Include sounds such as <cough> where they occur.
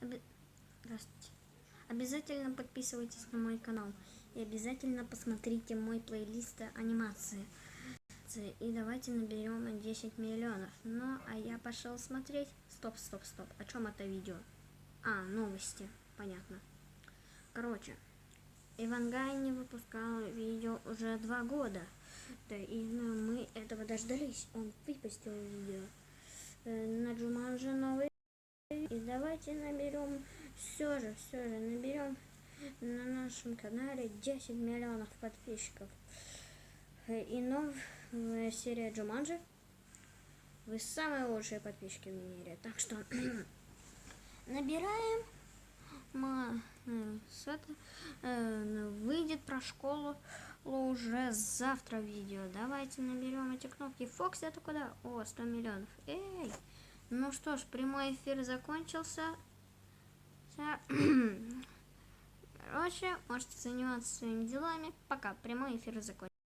Здравствуйте. Обязательно подписывайтесь на мой канал. И обязательно посмотрите мой плейлист анимации. И давайте наберем 10 миллионов. Ну, а я пошел смотреть. Стоп, стоп, стоп. О чем это видео? А, новости. Понятно. Короче, Ивангай не выпускал видео уже два года. Да, и ну, мы этого дождались. Он выпустил видео. И давайте наберем, все же, все же, наберем на нашем канале 10 миллионов подписчиков. И новая серия Джуманджи. Вы самые лучшие подписчики в мире. Так что <clears throat> набираем. Мы, э, с это, э, выйдет про школу уже завтра видео. Давайте наберем эти кнопки. Фокс, это куда? О, 100 миллионов. Эй! Ну что ж, прямой эфир закончился. <clears throat> Короче, можете заниматься своими делами. Пока, прямой эфир закончился.